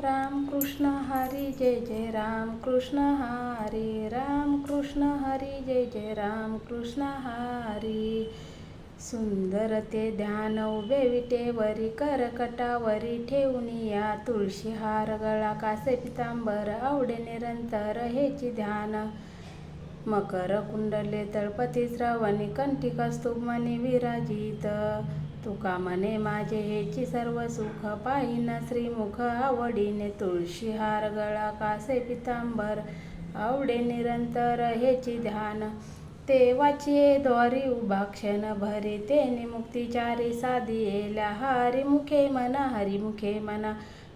राम कृष्ण हरी जय जय राम कृष्ण हरी राम कृष्ण हरी जय जय राम कृष्ण हरी। सुंदर ते ध्यान उभे विटेवरी करकटावरी ठेवून या तुळशी हार गळा कासे पितांबर आवडे निरंतर हेची ध्यान। मकर कुंडले तळपती श्रवणी कंठी कस्तुभ मनी विराजित। तुका म्हणे माझे हेची सर्व सुख पाहिन. श्रीमुख आवडीने तुळशी हार गळा कासे पितांबर आवडे निरंतर हेची ध्यान. ते द्वारी उभा क्षण भरे तेने मुक्तिचारी साधी येल्या. हरिमुखे मना हरिमुखे मना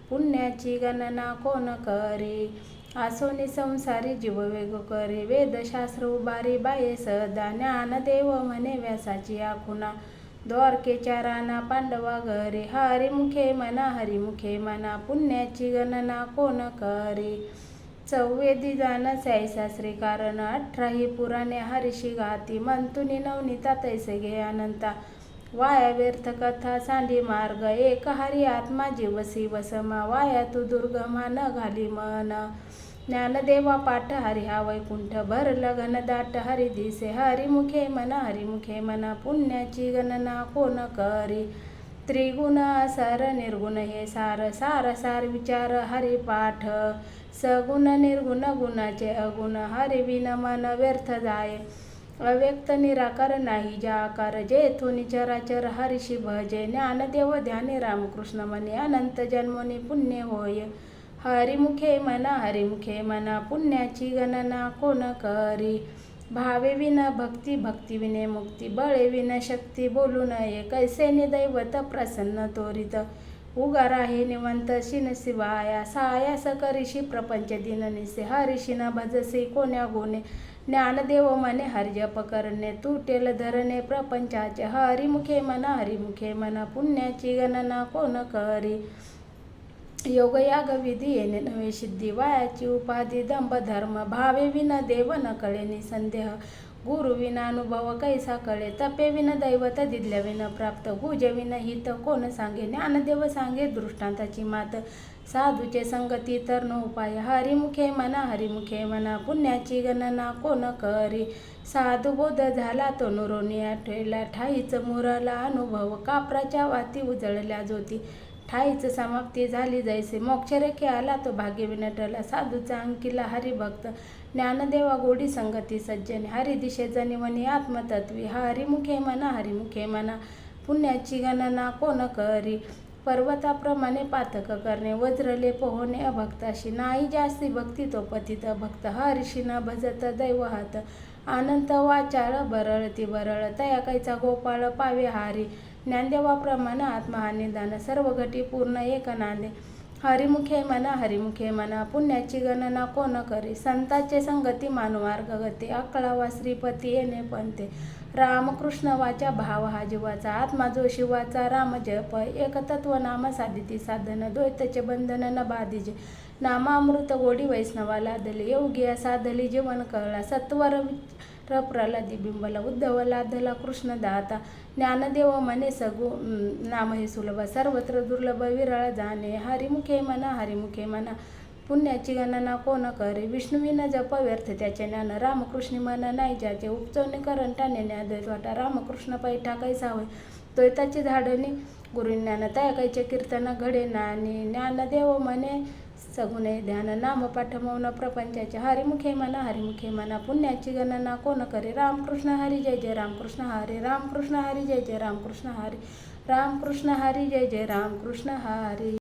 पुण्याची गणना कोण करे? आसोनी संसारी जीव वेग करे. वेदशास्त्र उभारी बाये सदा. ज्ञानदेव म्हणे व्यासाची आखुना. द्वारकेच्या राणा पांडवा घरे हरिमुखे मना हरिमुखे मना पुण्याची गणना कोण करे? चौवेदी जाण साई सासरे कारण अठराही पुराणे हरिशी गाती मंतुनी नवनीता तैसे घे अनंता. वाया व्यर्थ कथा सांडी मार्ग एक हरी आत्मा जीवसी वसमा वाया तू दुर्गमा न घाली मन. ज्ञानदेवा पाठ हरी हा वैकुंठ लगन घनदाट हरी दिसे हरिमुखे मना हरिमुखे मना पुण्याची गणना कोण करी? त्रिगुण सर निर्गुण हे सार सार सार विचार हरिपाठ सगुण निर्गुण गुणाचे अगुण हरिविन मन व्यर्थ जाय. अव्यक्त निराकार नाही ज्या आकार चराचर हरिषि भजे. ज्ञानदेव ध्याने रामकृष्ण मने अनंत जन्मोनी पुण्य होय. हरिमुखे मना हरिमुखे मना पुण्याची गणना कोण करी? भावे विन भक्ती भक्ती विने मुक्ती बळे विन शक्ती बोलू नये कैसे दैवत प्रसन्न तोरित उगार आहे निवंत शिन शिवाया सायास करिशी प्रपंच दिन निसे हरिशी भजसे कोण्या गुणे? ज्ञानदेव मने हरिजप करणे तुटेल धरणे प्रपंचाचे हरिमुखे मना हरिमुखे मना पुण्याची गणना कोण करी? योगयाग विधी येणे नवे सिद्धी वायाची उपाधी दंभ धर्म भावे विन देव न कळे निसंदेह गुरु विना अनुभव कैसा कळे? तपे विन दैवत दिदल्या विन प्राप्त। गुज विन हित कोण सांगे? ज्ञानदेव सांगे दृष्टांताची मात। साधूचे संगती तर न उपाय। हरिमुखे मना हरिमुखे मना। पुण्याची गणना कोण करी? साधू बोध झाला तो नुरोनी आठवेला ठाईच मुरला अनुभव। कापराच्या वाती उजळल्या ज्योती। ठाईच समाप्ती झाली जायचे. मोक्षरेखे आला तो भाग्य विनटला साधूचा अंकिला हरिभक्त ज्ञानदेवा गोडी संगती सज्जने. हरिदिशे निवनी आत्मतत्वी. हरिमुखे म्हणा हरिमुखे म्हणा पुण्याची गणना कोण करी? पर्वताप्रमाणे पातक करणे. वज्रले पोहणे अभक्ताशी. नाही जास्ती भक्ती तो पतित भक्त हरिशी न भजत दैव हात. अनंत वाचाळ बरळती बरळ. तया कैचा गोपाळ पावे हारी. ज्ञानदेवाप्रमाणे आत्मा निदान सर्व घटी पूर्ण एक नांदे हरिमुखे मना हरिमुखे मना पुण्याची गणना कोण करी? संताचे संगती मानवार्ग गती. अकळावा श्रीपती येणे पंते. रामकृष्ण वाचा भाव हा जीवाचा आत्मा जो शिवाचा राम जप. एक तत्व नाम साधिती साधन द्वैतचे बंधन न बाधिजे. नामामृत गोडी वैष्णवा लादली योगी साधली जीवन कळला. सत्वर प्रल्हादी बिंबला उद्धव लाधला कृष्ण दाता ज्ञानदेव मने सगु नाम हे सुलभ सर्वत्र दुर्लभ विरळ जाणे हरिमुखे मना हरिमुखे मना. पुण्याची गणना कोण करे? विष्णुविन जप व्यर्थ त्याचे ज्ञान रामकृष्ण मन नाही. ज्याचे उपचवणे करण करंटाने ज्ञाद्वैत वाटा रामकृष्ण पैठा कैसा होय द्वैताची झाडणी गुरुज्ञान तयाकायचे कीर्तन घडे ज्ञान ज्ञानदेव मने सगुणे ध्यान नाम पाठ मौन प्रपंचाचे हरिमुखे म्हणा हरिमुखे मना. पुण्याची गणना कोण करे? रामकृष्ण हरी जय जय रामकृष्ण हरी. रामकृष्ण हरी जय जय रामकृष्ण हरी. रामकृष्ण हरी जय जय रामकृष्ण हरी.